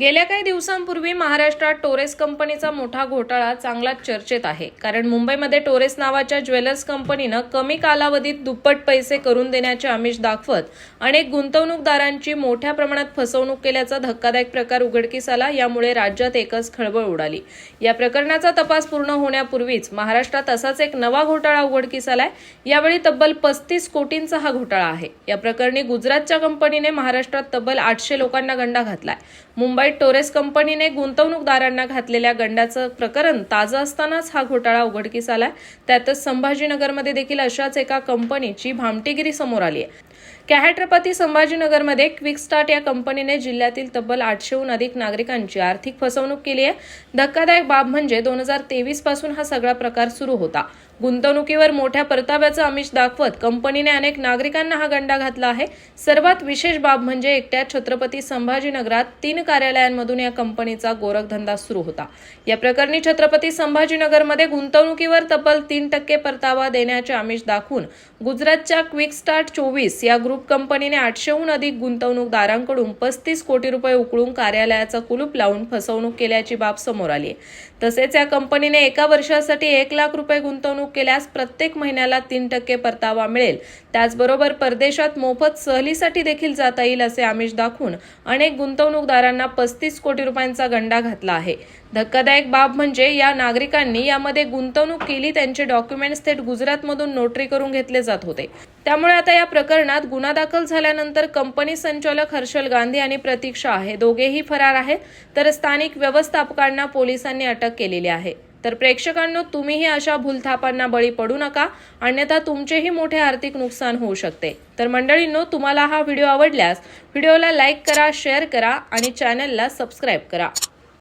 गेल्या काही दिवसांपूर्वी महाराष्ट्रात टोरेस कंपनीचा मोठा घोटाळा चांगलाच चर्चेत आहे. कारण मुंबईमध्ये टोरेस नावाच्या ज्वेलर्स कंपनीनं कमी कालावधीत दुप्पट पैसे करून देण्याचे आमिष दाखवत अनेक गुंतवणूकदारांची मोठ्या प्रमाणात फसवणूक केल्याचा धक्कादायक प्रकार उघडकीस आला यामुळे राज्यात एकच खळबळ उडाली. या प्रकरणाचा तपास पूर्ण होण्यापूर्वीच महाराष्ट्रात असाच एक नवा घोटाळा उघडकीस आलाय. यावेळी तब्बल पस्तीस कोटींचा हा घोटाळा आहे. या प्रकरणी गुजरातच्या कंपनीने महाराष्ट्रात तब्बल आठशे लोकांना गंडा घातलाय. मुंबईत टोरेस कंपनीने गुंतवणूकदारांना घातलेल्या गंडाचं प्रकरण ताजं असतानाच हा घोटाळा उघडकीस आलाय. त्यातच संभाजीनगरमध्ये देखील अशाच एका कंपनीची भामटेगिरी समोर आली आहे. कॅहॅट्रपती संभाजीनगरमध्ये क्विक स्टार्ट या कंपनीने जिल्ह्यातील तब्बल आठशेहून अधिक नागरिकांची आर्थिक फसवणूक केली आहे. धक्कादायक बाब म्हणजे दोन हजार तेवीसपासून हा सगळा प्रकार सुरू होता. गुंतवणुकीवर मोठ्या परताव्याचं आमिष दाखवत कंपनीने अनेक नागरिकांना हा गंडा घातला आहे. सर्वात विशेष बाब म्हणजे एकट्या छत्रपती संभाजीनगरात तीन कार्यालयांमधून या कंपनीचा गोरखधंदा सुरू होता. या प्रकरणी छत्रपती संभाजीनगरमध्ये गुंतवणुकीवर तब्बल तीन टक्के परतावा देण्याचे आमिष दाखवून गुजरातच्या क्विक स्टार्ट चोवीस या ग्रुप कंपनीने आठशेहून अधिक गुंतवणूकदारांकडून पस्तीस कोटी रुपये उकळून कार्यालयाचा कुलूप लावून फसवणूक केल्याची बाब समोर आली आहे. तसेच या कंपनीने एका वर्षासाठी एक लाख रुपये गुंतवणूक केल्यास प्रत्येक महिन्याला तीन टक्के परतावा मिळेल. त्याचबरोबर परदेशात मोफत सहलीसाठी देखील जाता येईल असे आमिष दाखवून अनेक गुंतवणूकदारांना पस्तीस कोटी रुपयांचा गंडा घातला आहे. धक्कादायक बाब म्हणजे या नागरिकांनी यामध्ये गुंतवणूक केली त्यांचे डॉक्युमेंट्स थेट गुजरातमधून नोटरी करून घेतले जात होते. त्यामुळे आता या प्रकरणात गुन्हा दाखल झाल्यानंतर कंपनी संचालक हर्षल गांधी आणि प्रतीक्षा आहे. हे दोघेही फरार आहेत. तर स्थानिक व्यवस्थापकांना पोलिसांनी अटक केलेली आहे. तर प्रेक्षकांनो तुम्हीही अशा भूलथापांना बळी पडू नका. अन्यथा तुमचेही मोठे आर्थिक नुकसान होऊ शकते. तर मंडळींनो तुम्हाला हा व्हिडिओ आवडल्यास व्हिडिओला लाईक करा शेअर करा आणि चॅनलला सबस्क्राईब करा.